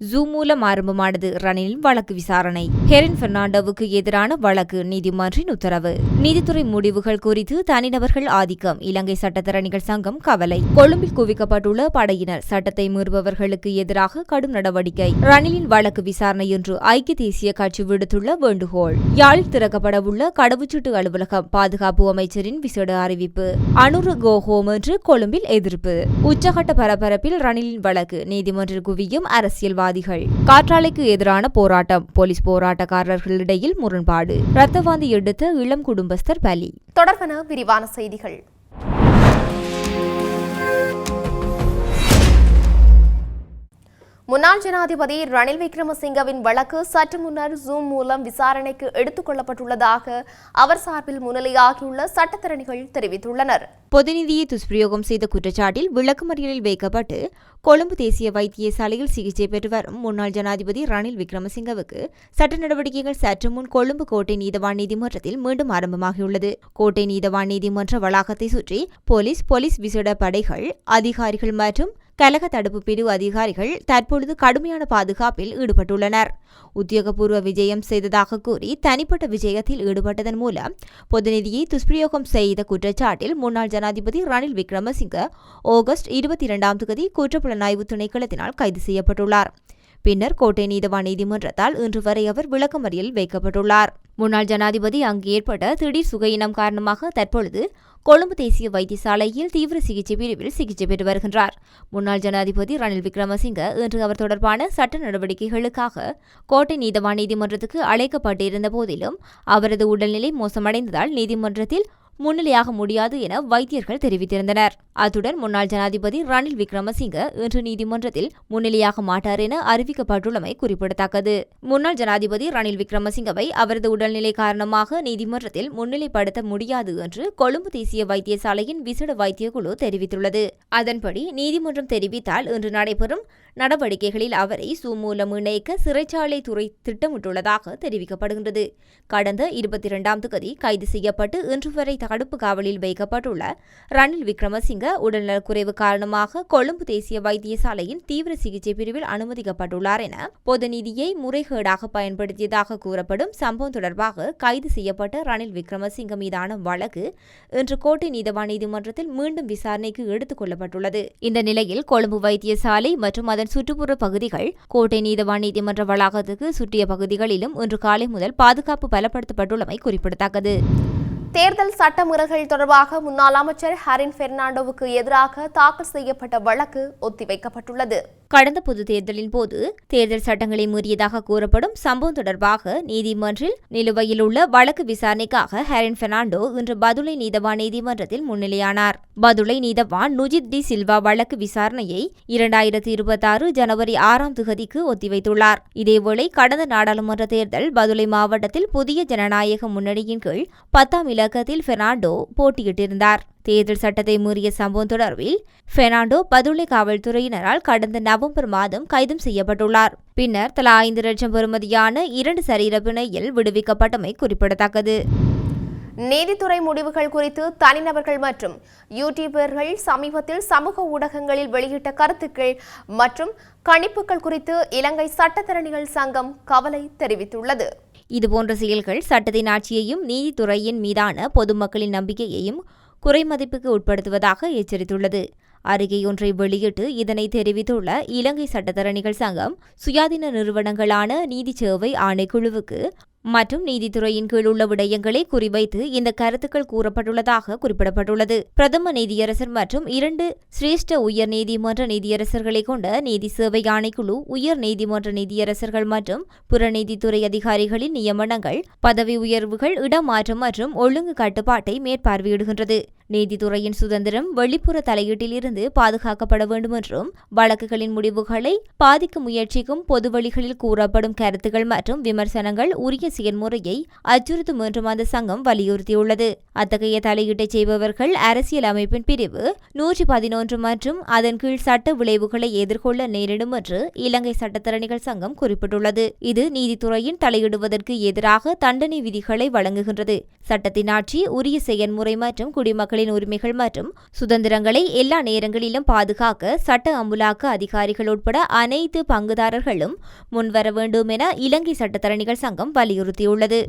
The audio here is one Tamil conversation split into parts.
ஜூம் மூலம் ஆரம்பமானது ரணிலின் வழக்கு விசாரணை. ஹெரின் பெர்னாண்டோவுக்கு எதிரான வழக்கு நீதிமன்றின் உத்தரவு. நீதித்துறை முடிவுகள் குறித்து தனிநபர்கள் ஆதிக்கம். இலங்கை சட்டத்தரணிகள் சங்கம் கவலை. கொழும்பில் குவிக்கப்பட்டுள்ள படையினர் சட்டத்தை மீறுபவர்களுக்கு எதிராக கடும் நடவடிக்கை. ரணிலின் வழக்கு விசாரணை என்று ஐக்கிய தேசிய கட்சி விடுத்துள்ள வேண்டுகோள். யாழில் திறக்கப்படவுள்ள கடவுச்சீட்டு அலுவலகம் பாதுகாப்பு அமைச்சரின் விசேட அறிவிப்பு. அனுரு கோஹோம் என்று கொழும்பில் எதிர்ப்பு. உச்சகட்ட பரபரப்பில் ரணிலின் வழக்கு நீதிமன்றில் குவியும் அரசியல்வாதிகள் காற்றாலைக்கு எதிரான போராட்டம். போலீஸ் போராட்டக்காரர்களிடையில் முரண்பாடு. ரத்தவாந்தி எடுத்த இளம் குடும்பஸ்தர் பலி. தொடர்பான விரிவான செய்திகள். முன்னாள் ஜனாதிபதி ரணில் விக்ரமசிங்கவின் வழக்கு சற்று முன்னர் ஜூம் மூலம் விசாரணைக்கு எடுத்துக் கொள்ளப்பட்டுள்ளதாக அவர் சார்பில் முன்னிலையாகியுள்ள சட்டத்தரணிகள் தெரிவித்துள்ளனர். பொதுநிதியை துஷ்பிரயோகம் செய்த குற்றச்சாட்டில் விளக்குமறியலில் வைக்கப்பட்டு கொழும்பு தேசிய வைத்தியசாலையில் சிகிச்சை பெற்று வரும் முன்னாள் ஜனாதிபதி ரணில் விக்ரமசிங்கவுக்கு சட்ட நடவடிக்கைகள் சற்று முன் கொழும்பு கோட்டை நீதவான் நீதிமன்றத்தில் மீண்டும் ஆரம்பமாகியுள்ளது. கோட்டை நீதவான் நீதிமன்ற வளாகத்தை சுற்றி போலீஸ் போலீஸ் விசேட படைகள் அதிகாரிகள் மற்றும் கலக தடுப்பு பிரிவு அதிகாரிகள் தற்பொழுது கடுமையான பாதுகாப்பில் ஈடுபட்டுள்ளனர். உத்தியோகபூர்வ விஜயம் செய்ததாக கூறி தனிப்பட்ட விஜயத்தில் ஈடுபட்டதன் மூலம் பொதுநிதியை துஷ்பிரயோகம் செய்த குற்றச்சாட்டில் முன்னாள் ஜனாதிபதி ரணில் விக்ரமசிங்க ஆகஸ்ட் இருபத்தி இரண்டாம் தேதி குற்றப்புலனாய்வு திணைக்களத்தினால் கைது செய்யப்பட்டுள்ளார். பின்னர் கோட்டை நீதவான் நீதிமன்றத்தால் இன்று வரை அவர் விளக்கமறியல் வைக்கப்பட்டுள்ளார். முன்னாள் ஜனாதிபதி அங்கு ஏற்பட்ட திடீர் சுகையினம் காரணமாக தற்பொழுது கொழும்பு தேசிய வைத்தியசாலையில் தீவிர சிகிச்சை பிரிவில் சிகிச்சை பெற்று வருகின்றார். முன்னாள் ஜனாதிபதி ரணில் விக்ரமசிங்க இன்று அவர் தொடர்பான சட்ட நடவடிக்கைகளுக்காக கோட்டை நீதவான் நீதிமன்றத்துக்கு அழைக்கப்பட்டிருந்த போதிலும் அவரது உடல்நிலை மோசமடைந்ததால் நீதிமன்றத்தில் முன்னிலையாக முடியாது என வைத்தியர்கள் தெரிவித்திருந்தனர். அத்துடன் முன்னாள் ஜனாதிபதி ரணில் விக்ரமசிங்க இன்று நீதிமன்றத்தில் முன்னிலையாக மாட்டார் என அறிவிக்கப்பட்டுள்ளமை குறிப்பிடத்தக்கது. முன்னாள் ஜனாதிபதி ரணில் விக்ரமசிங்கவை அவரது உடல்நிலை காரணமாக நீதிமன்றத்தில் முன்னிலைப்படுத்த முடியாது என்று கொழும்பு தேசிய வைத்தியசாலையின் விசேட வைத்திய குழு தெரிவித்துள்ளது. அதன்படி நீதிமன்றம் தெரிவித்தால் இன்று நடைபெறும் நடவடிக்கைகளில் அவரை சுமூலம் இணைக்க சிறைச்சாலை துறை திட்டமிட்டுள்ளதாக தெரிவிக்கப்படுகின்றது. கடந்த இருபத்தி இரண்டாம் தேதி கைது செய்யப்பட்டு இன்று வரை தடுப்பு காவலில் வைக்கப்பட்டுள்ள ரணில் விக்ரமசிங்க உடல்நலக்குறைவு காரணமாக கொழும்பு தேசிய வைத்தியசாலையின் தீவிர சிகிச்சை பிரிவில் அனுமதிக்கப்பட்டுள்ளார் என பொது நிதியை முறைகேடாக பயன்படுத்தியதாக கூறப்படும் சம்பவம் தொடர்பாக கைது செய்யப்பட்ட ரணில் விக்ரமசிங்க மீதான வழக்கு இன்று கோட்டை நீதவான் நீதிமன்றத்தில் மீண்டும் விசாரணைக்கு எடுத்துக் கொள்ளப்பட்டுள்ளது. இந்த நிலையில் கொழும்பு வைத்தியசாலை மற்றும் அதன் சுற்றுப்புற பகுதிகள் கோட்டை நீதவான் நீதிமன்ற வளாகத்துக்கு சுற்றிய பகுதிகளிலும் இன்று காலை முதல் பாதுகாப்பு பலப்படுத்தப்பட்டுள்ளமை குறிப்பிடத்தக்கது. தேர்தல் சட்டமுறைகள் தொடர்பாக முன்னாள் அமைச்சர் ஹரின் பெர்னாண்டோவுக்கு எதிராக தாக்கல் செய்யப்பட்ட வழக்கு ஒத்திவைக்கப்பட்டுள்ளது. கடந்த பொது தேர்தலின் போது தேர்தல் சட்டங்களை மீறியதாக கூறப்படும் சம்பவம் தொடர்பாக நீதிமன்றில் நிலுவையில் உள்ள வழக்கு விசாரணைக்காக ஹெரன் பெர்னாண்டோ இன்று பதுளை நீதவான் நீதிமன்றத்தில் முன்னிலையானார். பதுளை நீதவான் நுஜித் டி சில்வா வழக்கு விசாரணையை இரண்டாயிரத்தி இருபத்தாறு ஜனவரி ஆறாம் திகதிக்கு ஒத்திவைத்துள்ளார். இதேவேளை கடந்த நாடாளுமன்ற தேர்தல் பதுளை மாவட்டத்தில் புதிய ஜனநாயக முன்னணியின் கீழ் பத்தாம் இலக்கத்தில் பெர்னாண்டோ போட்டியிட்டிருந்தார். தேர்தல் சட்டத்தை மீறிய சம்பவம் தொடர்பில் பெர்னாண்டோ பதுளை காவல்துறையினரால் கடந்த நவம்பர் மாதம் கைதும் செய்யப்பட்டுள்ளார். பின்னர் தலா ஐந்து லட்சம் பெறுமதியான இரண்டு சரீர பிணையில் விடுவிக்கப்பட்டமை குறிப்பிடத்தக்கது. நீதித்துறை முடிவுகள் குறித்து தனிநபர்கள் மற்றும் யூடியூபர்கள் சமீபத்தில் சமூக ஊடகங்களில் வெளியிட்ட கருத்துக்கள் மற்றும் கணிப்புகள் குறித்து இலங்கை சட்டத்தரணிகள் சங்கம் கவலை தெரிவித்துள்ளது. இதுபோன்ற செயல்கள் சட்டத்தின் ஆட்சியையும் நீதித்துறையின் மீதான பொதுமக்களின் நம்பிக்கையையும் குறைமதிப்புக்கு உட்படுத்துவதாக எச்சரித்துள்ளது. அறிக்கையொன்றை வெளியிட்டு இதனை தெரிவித்துள்ள இலங்கை சட்டத்தரணிகள் சங்கம் சுயாதீன நிறுவனங்களான நீதி சேவை ஆணைக்குழுவுக்கு மற்றும் நீதித்துறையின் கீழ் உள்ள விடயங்களை குறிவைத்து இந்த கருத்துக்கள் கூறப்பட்டுள்ளதாக குறிப்பிடப்பட்டுள்ளது. பிரதம நீதியரசர் மற்றும் இரண்டு சிரேஷ்ட உயர் நீதிமன்ற நீதியரசர்களை கொண்ட நீதி சேவை ஆணைக்குழு உயர் நீதிமன்ற நீதியரசர்கள் மற்றும் புறநீதித்துறை அதிகாரிகளின் நியமனங்கள் பதவி உயர்வுகள் இடமாற்றம் மற்றும் ஒழுங்கு கட்டுப்பாட்டை மேற்பார்வையிடுகின்றது. நீதித்துறையின் சுதந்திரம் வெளிப்புற தலையீட்டிலிருந்து பாதுகாக்கப்பட வேண்டும் என்றும் வழக்குகளின் முடிவுகளை பாதிக்க முயற்சிக்கும் பொதுவழிகளில் கூறப்படும் கருத்துகள் மற்றும் விமர்சனங்கள் உரிய செயல்முறையை அச்சுறுத்தும் என்றும் அந்த சங்கம் வலியுறுத்தியுள்ளது. அத்தகைய தலையீட்டை செய்பவர்கள் அரசியல் அமைப்பின் பிரிவு நூற்றி பதினொன்று மற்றும் அதன் கீழ் சட்ட விளைவுகளை எதிர்கொள்ள நேரிடும் என்று இலங்கை சட்டத்தரணிகள் சங்கம் குறிப்பிட்டுள்ளது. இது நீதித்துறையின் தலையிடுவதற்கு எதிராக தண்டனை விதிகளை வழங்குகின்றது. சட்டத்தின் ஆட்சி உரிய செயல்முறை மற்றும் குடிமக்களின் உரிமைகள் மற்றும் சுதந்திரங்களை எல்லா நேரங்களிலும் பாதுகாக்க சட்ட அமுலாக்க அதிகாரிகள் உட்பட அனைத்து பங்குதாரர்களும் முன்வர வேண்டும் என இலங்கை சட்டத்தரணிகள் சங்கம் வலியுறுத்தியுள்ளது.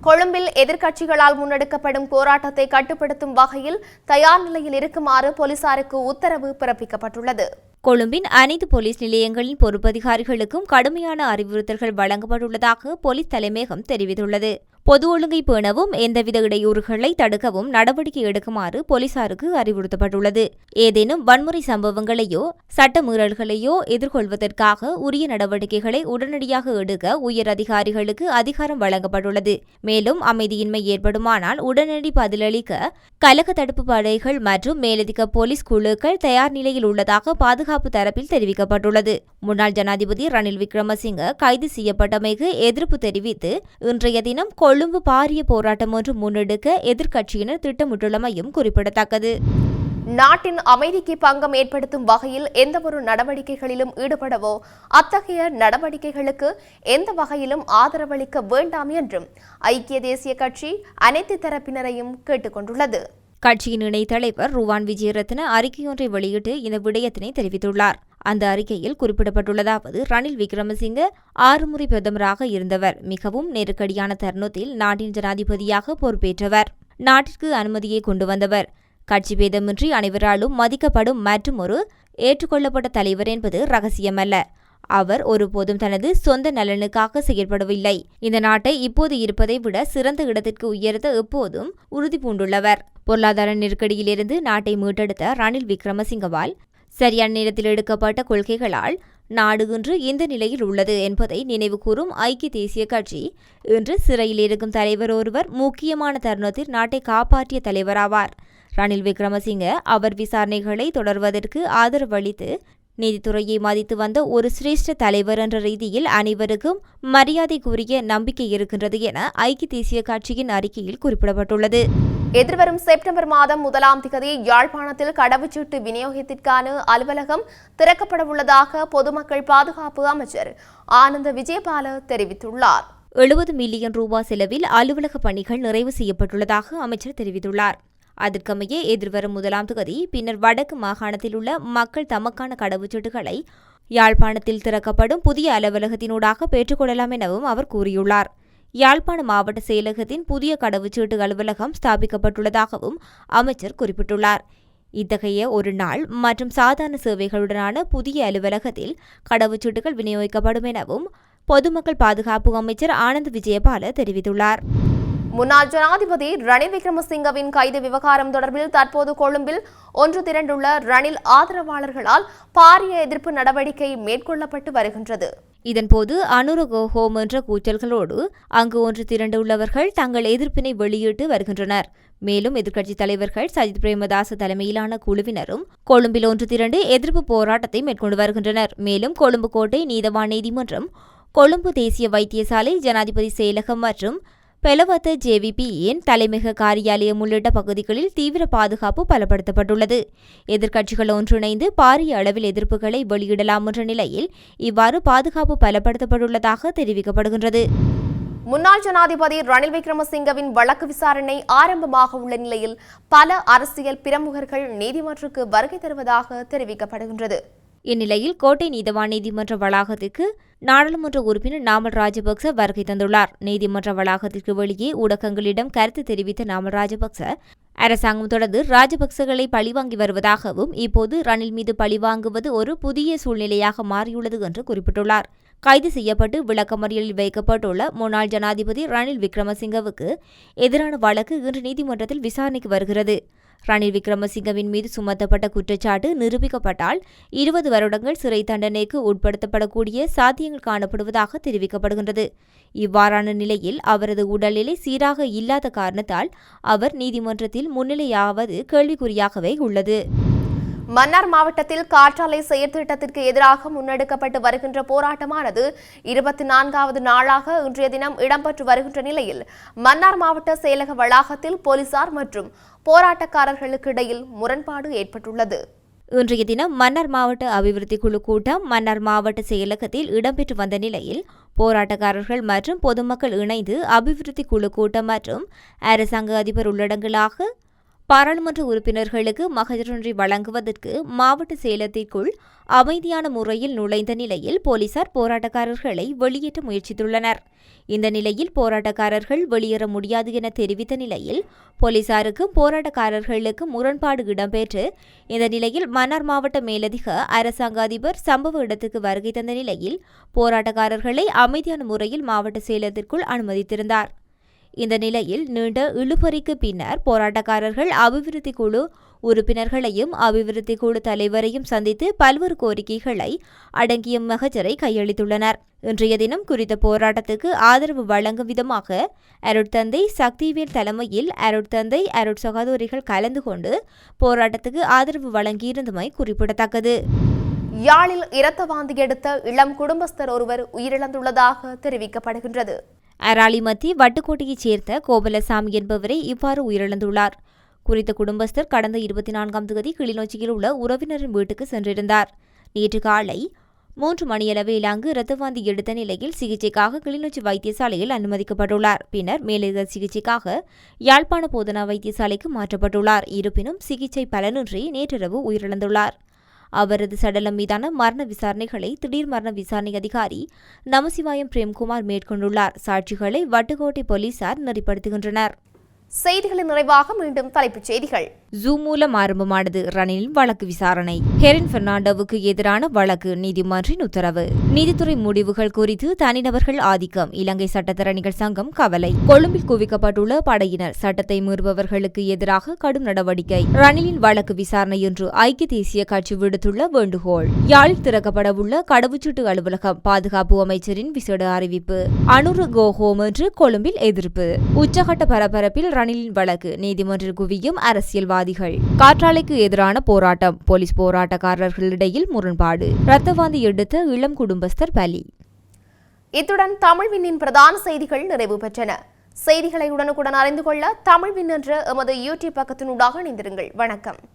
கொழும்பில் எதிர்க்கட்சிகளால் முன்னெடுக்கப்படும் போராட்டத்தை கட்டுப்படுத்தும் வகையில் தயார் நிலையில் இருக்குமாறு போலீசாருக்கு உத்தரவு பிறப்பிக்கப்பட்டுள்ளது. கொழும்பின் அனைத்து போலீஸ் நிலையங்களின் பொறுப்பதிகாரிகளுக்கும் கடுமையான அறிவுறுத்தல்கள் வழங்கப்பட்டுள்ளதாக போலீஸ் தலைமையகம் தெரிவித்துள்ளது. பொது ஒழுங்கை பேணவும் எந்தவித இடையூறுகளை தடுக்கவும் நடவடிக்கை எடுக்குமாறு போலீசாருக்கு அறிவுறுத்தப்பட்டுள்ளது. ஏதேனும் வன்முறை சம்பவங்களையோ சட்டமீறல்களையோ எதிர்கொள்வதற்காக உரிய நடவடிக்கைகளை உடனடியாக எடுக்க உயர் அதிகாரிகளுக்கு அதிகாரம் வழங்கப்பட்டுள்ளது. மேலும் அமைதியின்மை ஏற்படுமானால் உடனடி பதிலளிக்க கலக தடுப்பு படைகள் மற்றும் மேலதிக போலீஸ் குழுக்கள் தயார் நிலையில் உள்ளதாக பாதுகாப்பு தரப்பில் தெரிவிக்கப்பட்டுள்ளது. முன்னாள் ஜனாதிபதி ரணில் விக்ரமசிங்க கைது செய்யப்பட்டமைக்கு எதிர்ப்பு தெரிவித்து இன்றைய தினம் கொழும்பு பாரிய போராட்டம் ஒன்று முன்னெடுக்க எதிர்க்கட்சியினர் திட்டமிட்டுள்ளமையும் குறிப்பிடத்தக்கது. நாட்டின் அமைதிக்கு பங்கம் ஏற்படுத்தும் வகையில் எந்தவொரு நடவடிக்கைகளிலும் ஈடுபடவோ அத்தகைய நடவடிக்கைகளுக்கு எந்த வகையிலும் ஆதரவளிக்க வேண்டாம் என்றும் ஐக்கிய தேசிய கட்சி அனைத்து தரப்பினரையும் கேட்டுக்கொண்டுள்ளது. கட்சியின் இணைத் தலைவர் ருவான் விஜயரத்ன அறிக்கையொன்றை வெளியிட்டு இந்த விடயத்தினை தெரிவித்துள்ளார். அந்த அறிக்கையில் குறிப்பிடப்பட்டுள்ளதாவது ரணில் விக்ரமசிங்க ஆறு முறை பிரதமராக இருந்தவர். மிகவும் நெருக்கடியான தருணத்தில் நாட்டின் ஜனாதிபதியாக பொறுப்பேற்றவர். நாட்டிற்கு அனுமதியை கொண்டு வந்தவர். கட்சி பேதமின்றி அனைவராலும் மதிக்கப்படும் மற்றும் ஒரு ஏற்றுக்கொள்ளப்பட்ட தலைவர் என்பது ரகசியமல்ல. அவர் ஒருபோதும் தனது சொந்த நலனுக்காக செயல்படவில்லை இந்த நாட்டை இப்போது இருப்பதை விட சிறந்த இடத்திற்கு உயர்த்த எப்போதும் உறுதி பூண்டுள்ளவர் பொருளாதார நெருக்கடியிலிருந்து நாட்டை மீட்டெடுத்த ரணில் விக்ரமசிங்கவால் சரியான நேரத்தில் எடுக்கப்பட்ட கொள்கைகளால் நாடு இன்று இந்த நிலையில் உள்ளது என்பதை நினைவுகூறும் ஐக்கிய தேசிய கட்சி. இன்று சிறையில் இருக்கும் தலைவர் ஒருவர் முக்கியமான தருணத்தில் நாட்டை காப்பாற்றிய தலைவராவார். ரணில் விக்ரமசிங்க அவர் விசாரணைகளை தொடர்வதற்கு ஆதரவளித்து நீதித்துறையை மதித்து வந்த ஒரு சிரேஷ்ட தலைவர் என்ற ரீதியில் அனைவருக்கும் மரியாதைக்குரிய நம்பிக்கை இருக்கின்றது என ஐக்கிய தேசிய கட்சியின் அறிக்கையில் குறிப்பிடப்பட்டுள்ளது. எதிர்வரும் செப்டம்பர் மாதம் முதலாம் திகதி யாழ்ப்பாணத்தில் கடவுச்சீட்டு விநியோகத்திற்கான அலுவலகம் திறக்கப்பட உள்ளதாக பொதுமக்கள் பாதுகாப்பு அமைச்சர் ஆனந்த விஜயபால தெரிவித்துள்ளார். எழுபது மில்லியன் ரூபாய் செலவில் அலுவலக பணிகள் நிறைவு செய்யப்பட்டுள்ளதாக அமைச்சர் தெரிவித்துள்ளார். அதற்கமைய எதிர்வரும் முதலாம் தொகுதி பின்னர் வடக்கு மாகாணத்தில் உள்ள மக்கள் தமக்கான கடவுச்சீட்டுகளை யாழ்ப்பாணத்தில் திறக்கப்படும் புதிய அலுவலகத்தினூடாக பெற்றுக்கொள்ளலாம் எனவும் அவர் கூறியுள்ளார். யாழ்ப்பாண மாவட்ட செயலகத்தின் புதிய கடவுச்சீட்டு அலுவலகம் ஸ்தாபிக்கப்பட்டுள்ளதாகவும் அமைச்சர் குறிப்பிட்டுள்ளார். இத்தகைய ஒரு நாள் மற்றும் சாதாரண சேவைகளுடனான புதிய அலுவலகத்தில் கடவுச்சீட்டுகள் விநியோகிக்கப்படும் எனவும் பொதுமக்கள் பாதுகாப்பு அமைச்சர் ஆனந்த் விஜயபால தெரிவித்துள்ளார். முன்னாள் ஜனாதிபதி ரணில் விக்ரமசிங்கவின் கைது விவகாரம் தொடர்பில் தற்போது கொழும்பில் ஒன்று திரண்டுள்ள ரணில் ஆதரவாளர்களால் பாரிய எதிர்ப்பு நடவடிக்கை மேற்கொள்ளப்பட்டு வருகின்றது. இதன்போது அனுரகோ ஹோம் என்ற கூச்சல்களோடு அங்கு ஒன்று திரண்டுள்ளவர்கள் தங்கள் எதிர்ப்பினை வெளியிட்டு வருகின்றனர். மேலும் எதிர்க்கட்சித் தலைவர்கள் சஜித் பிரேமதாச தலைமையிலான குழுவினரும் கொழும்பில் ஒன்று திரண்டு எதிர்ப்பு போராட்டத்தை மேற்கொண்டு வருகின்றனர். மேலும் கொழும்பு கோட்டை நீதவான் நீதிமன்றம் கொழும்பு தேசிய வைத்தியசாலை ஜனாதிபதி செயலகம் மற்றும் பெலவத்த ஜேவிபியின் தலைமையக காரியாலயம் உள்ளிட்ட பகுதிகளில் தீவிர பாதுகாப்பு பலப்படுத்தப்பட்டுள்ளது? எதிர்க்கட்சிகள் ஒன்றிணைந்து பாரிய அளவில் எதிர்ப்புகளை வெளியிடலாம் என்ற நிலையில் இவ்வாறு பாதுகாப்பு பலப்படுத்தப்பட்டுள்ளதாக தெரிவிக்கப்படுகின்றது. முன்னாள் ஜனாதிபதி ரணில் விக்ரமசிங்கவின் வழக்கு விசாரணை ஆரம்பமாக உள்ள நிலையில் பல அரசியல் பிரமுகர்கள் நீதிமன்றக்கு வருகை தருவதாக தெரிவிக்கப்படுகின்றது. இந்நிலையில் கோட்டை நீதவான் நீதிமன்ற வளாகத்திற்கு நாடாளுமன்ற உறுப்பினர் நாமல் ராஜபக்ச வருகை தந்துள்ளார். நீதிமன்ற வளாகத்திற்கு வெளியே ஊடகங்களிடம் கருத்து தெரிவித்த நாமல் ராஜபக்ச அரசாங்கம் தொடர்ந்து ராஜபக்சகளை பழிவாங்கி வருவதாகவும் இப்போது ரணில் மீது பழிவாங்குவது ஒரு புதிய சூழ்நிலையாக மாறியுள்ளது என்று குறிப்பிட்டுள்ளார். கைது செய்யப்பட்டு விளக்கமறியலில் வைக்கப்பட்டுள்ள முன்னாள் ஜனாதிபதி ரணில் விக்ரமசிங்கவுக்கு எதிரான வழக்கு இன்று நீதிமன்றத்தில் விசாரணைக்கு வருகிறது. ரணில் விக்ரமசிங்கவின் மீது சுமத்தப்பட்ட குற்றச்சாட்டு நிரூபிக்கப்பட்டால் இருபது வருடங்கள் சிறை தண்டனைக்கு உட்படுத்தப்படக்கூடிய சாத்தியங்கள் காணப்படுவதாக தெரிவிக்கப்படுகின்றது. இவ்வாறான நிலையில் அவரது உடல்நிலை சீராக இல்லாத காரணத்தால் அவர் நீதிமன்றத்தில் முன்னிலையாவது கேள்விக்குறியாகவே உள்ளது. மன்னார் மாவட்டத்தில் காற்றாலை செயற்திட்டத்திற்கு எதிராக முன்னெடுக்கப்பட்டு வருகின்ற போராட்டமானது இருபத்தி நான்காவது நாளாக இன்றைய தினம் இடம்பெற்று வருகின்ற நிலையில் மன்னார் மாவட்ட செயலக வளாகத்தில் போலீசார் மற்றும் போராட்டக்காரர்களுக்கு இடையில் முரண்பாடு ஏற்பட்டுள்ளது. இன்றைய தினம் மன்னார் மாவட்ட அபிவிருத்தி குழு கூட்டம் மன்னார் மாவட்ட செயலகத்தில் இடம்பெற்று வந்த நிலையில் போராட்டக்காரர்கள் மற்றும் பொதுமக்கள் இணைந்து அபிவிருத்தி குழு கூட்டம் மற்றும் அரசாங்க அதிபர் உள்ளடங்கலாக பாராளுமன்ற உறுப்பினர்களுக்கு மகஜரொன்றை வழங்குவதற்கு மாவட்ட செயலகத்திற்குள் அமைதியான முறையில் நுழைந்த நிலையில் போலீசார் போராட்டக்காரர்களை வெளியேற்ற முயற்சித்துள்ளனர். இந்த நிலையில் போராட்டக்காரர்கள் வெளியேற முடியாது என தெரிவித்த நிலையில் போலீசாருக்கும் போராட்டக்காரர்களுக்கும் முரண்பாடு இடம்பெற்று இந்த நிலையில் மன்னார் மாவட்ட மேலதிக அரசாங்க அதிபர் சம்பவ இடத்துக்கு வருகை தந்த நிலையில் போராட்டக்காரர்களை அமைதியான முறையில் மாவட்ட செயலகத்திற்குள் அனுமதித்திருந்தார். இந்த நிலையில் நீண்ட இழுபறிக்கு பின்னர் போராட்டக்காரர்கள் அபிவிருத்தி குழு உறுப்பினர்களையும் அபிவிருத்தி குழு தலைவரையும் சந்தித்து பல்வேறு கோரிக்கைகளை அடங்கிய மகஜரை கையளித்துள்ளனர். இன்றைய தினம் குறித்த போராட்டத்துக்கு ஆதரவு வழங்கும் விதமாக அருட்தந்தை சக்திவேல் தலைமையில் அருட்தந்தை அருட் சகோதரிகள் கலந்து கொண்டு போராட்டத்துக்கு ஆதரவு வழங்கியிருந்தமை குறிப்பிடத்தக்கது. யாழில் இரத்த வாந்தி எடுத்த இளம் குடும்பஸ்தர் ஒருவர் உயிரிழந்துள்ளதாக தெரிவிக்கப்படுகின்றது. அராலிமத்தி வட்டுக்கோட்டையைச் சேர்ந்த கோபலசாமி என்பவரே இவ்வாறு உயிரிழந்துள்ளார். குறித்த குடும்பஸ்தர் கடந்த இருபத்தி நான்காம் தேதி கிளிநொச்சியில் உள்ள உறவினரின் வீட்டுக்கு சென்றிருந்தார். நேற்று காலை மூன்று மணியளவில் அங்கு இரத்தவாந்தி எடுத்த நிலையில் சிகிச்சைக்காக கிளிநொச்சி வைத்தியசாலையில் அனுமதிக்கப்பட்டுள்ளார். பின்னர் மேலதிக சிகிச்சைக்காக யாழ்ப்பாண போதனா வைத்தியசாலைக்கு மாற்றப்பட்டுள்ளார். இருப்பினும் சிகிச்சை பலனின்றி நேற்றிரவு உயிரிழந்துள்ளார். அவரது சடலம் மீதான மரண விசாரணைகளை திடீர் மரண விசாரணை அதிகாரி நமசிவாயம் பிரேம்குமார் மேற்கொண்டுள்ளார். சாட்சிகளை வட்டுக்கோட்டை போலீசார் நெறிப்படுத்துகின்றனர். செய்திகளின் நிறைவாக மீண்டும் தலைப்புச் செய்திகள். ஜூமூலம் மூலம் ஆரம்பமானது ரணிலின் வழக்கு விசாரணை. ஹெரின் பெர்னாண்டோவுக்கு எதிரான வழக்கு நீதிமன்றின் உத்தரவு. நீதித்துறை முடிவுகள் குறித்து தனிநபர்கள் ஆதிக்கம். இலங்கை சட்டத்தரணிகள் சங்கம் கவலை. கொழும்பில் குவிக்கப்பட்டுள்ள படையினர் சட்டத்தை மீறுபவர்களுக்கு எதிராக கடும் நடவடிக்கை. ரணிலின் வழக்கு விசாரணை என்று ஐக்கிய தேசிய கட்சி விடுத்துள்ள வேண்டுகோள். யாழில் திறக்கப்படவுள்ள கடவுச்சீட்டு அலுவலகம் பாதுகாப்பு அமைச்சரின் விசேட அறிவிப்பு. அனுரு கோஹோம் என்று கொழும்பில் எதிர்ப்பு. உச்சகட்ட பரபரப்பில் ரணிலின் வழக்கு நீதிமன்றில் குவியும் அரசியல்வாதிகள் காற்றாலைக்கு எதிரான போராட்டம். போலீஸ் போராட்டக்காரர்களிடையில் முரண்பாடு. ரத்தவாந்தி எடுத்த இளம் குடும்பஸ்தர் பலி. இத்துடன் தமிழ்விண்ணின் பிரதான செய்திகள் நிறைவு பெற்றன. செய்திகளை உடனுக்குடன் அறிந்து கொள்ள தமிழ்வின் என்ற எமது யூடியூப் பக்கத்தினூடாக இணைந்திருங்கள். வணக்கம்.